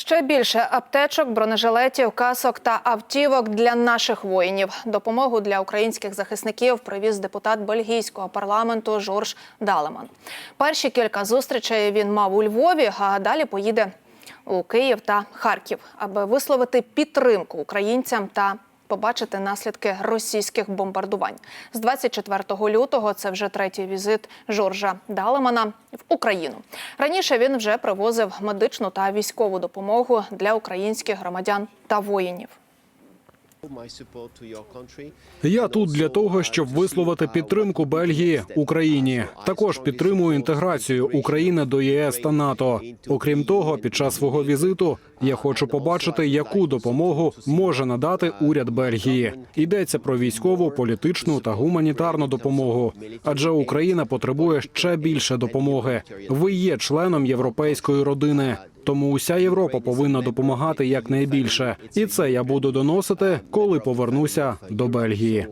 Ще більше аптечок, бронежилетів, касок та автівок для наших воїнів. Допомогу для українських захисників привіз депутат бельгійського парламенту Жорж Далеман. Перші кілька зустрічей він мав у Львові, а далі поїде у Київ та Харків, аби висловити підтримку українцям та побачити наслідки російських бомбардувань. З 24 лютого це вже третій візит Жоржа Далемана в Україну. Раніше він вже привозив медичну та військову допомогу для українських громадян та воїнів. Я тут для того, щоб висловити підтримку Бельгії Україні. Також підтримую інтеграцію України до ЄС та НАТО. Окрім того, під час свого візиту я хочу побачити, яку допомогу може надати уряд Бельгії. Йдеться про військову, політичну та гуманітарну допомогу. Адже Україна потребує ще більше допомоги. Ви є членом європейської родини. Тому уся Європа повинна допомагати якнайбільше, і це я буду доносити, коли повернуся до Бельгії.